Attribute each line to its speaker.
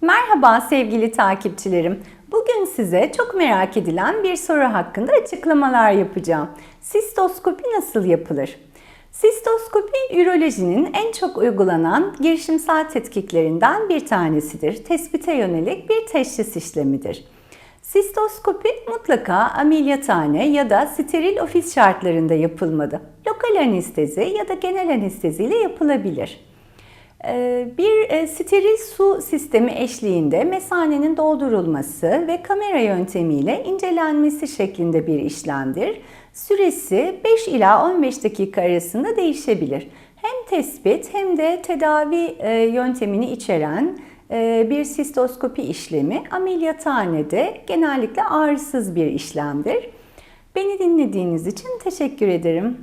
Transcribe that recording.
Speaker 1: Merhaba sevgili takipçilerim. Bugün size çok merak edilen bir soru hakkında açıklamalar yapacağım. Sistoskopi nasıl yapılır? Sistoskopi ürolojinin en çok uygulanan girişimsel tetkiklerinden bir tanesidir. Tespite yönelik bir teşhis işlemidir. Sistoskopi mutlaka ameliyathane ya da steril ofis şartlarında yapılmalı. Lokal anestezi ya da genel anestezi ile yapılabilir. Ee, Bir e, steril su sistemi eşliğinde mesanenin doldurulması ve kamera yöntemiyle incelenmesi şeklinde bir işlemdir. Süresi 5 ila 15 dakika arasında değişebilir. Hem tespit hem de tedavi e, yöntemini içeren e, bir sistoskopi işlemi ameliyathanede genellikle ağrısız bir işlemdir. Beni dinlediğiniz için teşekkür ederim.